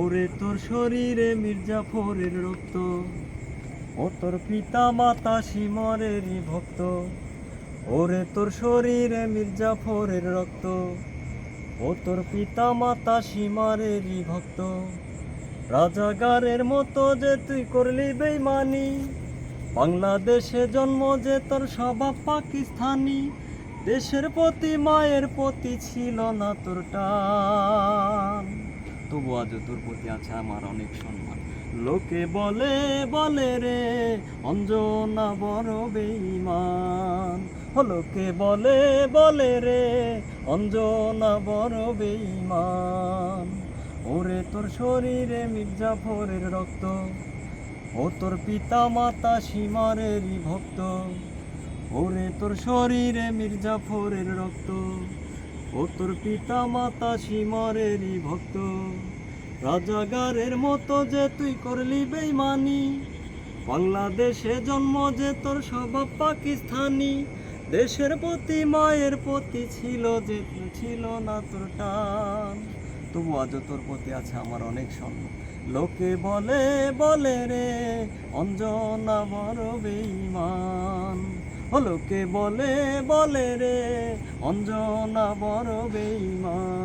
ওরে তোর শরীরে মির্জাফরের রক্ত, ও তোর পিতা মাতা সিমরেরই ভক্ত, ওরে তোর শরীরে মির্জাফরের রক্ত, ও তোর পিতা মাতা সীমারেরই ভক্ত। রাজাগারের মতো যে তুই করলি বেইমানি, বাংলাদেশে জন্ম যে তোর স্বভাব পাকিস্তানি, দেশের প্রতি মায়ের প্রতি ছিল না তোর টান। তোর প্রতি আছে আমার অনেক সম্মান। লোকে বলে বলে রে, অঞ্জনা বড় বেইমান লোকে বলে বলে রে, অঞ্জনা বড় বেইমান ওরে তোর শরীরে মির্জাফরের রক্ত, ও তোর পিতা মাতা সীমারেরই ভক্ত। ওরে তোর শরীরে মির্জাফরের রক্ত, ও তোর পিতা মাতা সীমারেরই ভক্ত। রাজাগারের মতো যে তুই করলি বেইমানি। বাংলাদেশে জন্ম যে তোর স্বভাব পাকিস্তানি। দেশের প্রতি মায়ের প্রতি ছিল যে ছিল না তোর টান। তবু আজও তোর প্রতি আছে আমার অনেক সম্মান লোকে বলে বলে রে, অঞ্জনা বড় বেইমান। লোকে বলে বলে রে, অঞ্জনা বড় বেইমান।